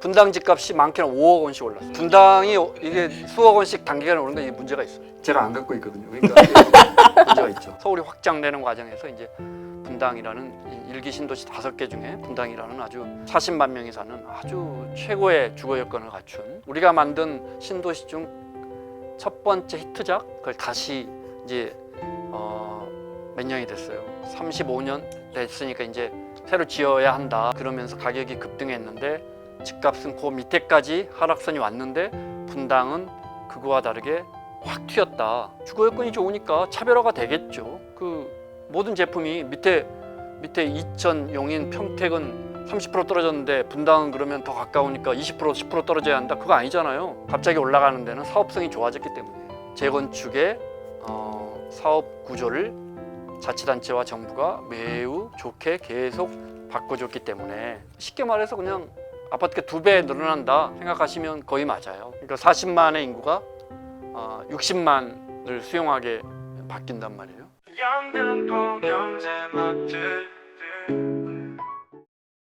분당 집값이 많게는 5억 원씩 올랐어요. 분당이 이게 수억 원씩 단기간에 오른 건 이게 문제가 있어요. 제가 안 갖고 있거든요. 그러니까 이게 문제가 있죠. 서울이 확장되는 과정에서 이제 분당이라는 이 일기 신도시 다섯 개 중에 분당이라는 아주 40만 명이 사는 아주 최고의 주거 여건을 갖춘 우리가 만든 신도시 중 첫 번째 히트작 그걸 다시 이제 어, 몇 년이 됐어요. 35년 됐으니까 이제 새로 지어야 한다. 그러면서 가격이 급등했는데 집값은 그 밑에까지 하락선이 왔는데 분당은 그거와 다르게 확 튀었다. 주거 여건이 좋으니까 차별화가 되겠죠. 그 모든 제품이 밑에 밑에 이천, 용인, 평택은 30% 떨어졌는데 분당은 그러면 더 가까우니까 20% 10% 떨어져야 한다. 그거 아니잖아요. 갑자기 올라가는 데는 사업성이 좋아졌기 때문에 재건축의 어, 사업 구조를 자치단체와 정부가 매우 좋게 계속 바꿔줬기 때문에 쉽게 말해서 그냥 아파트가 두 배 늘어난다 생각하시면 거의 맞아요. 그러니까 40만의 인구가 어, 60만을 수용하게 바뀐단 말이에요.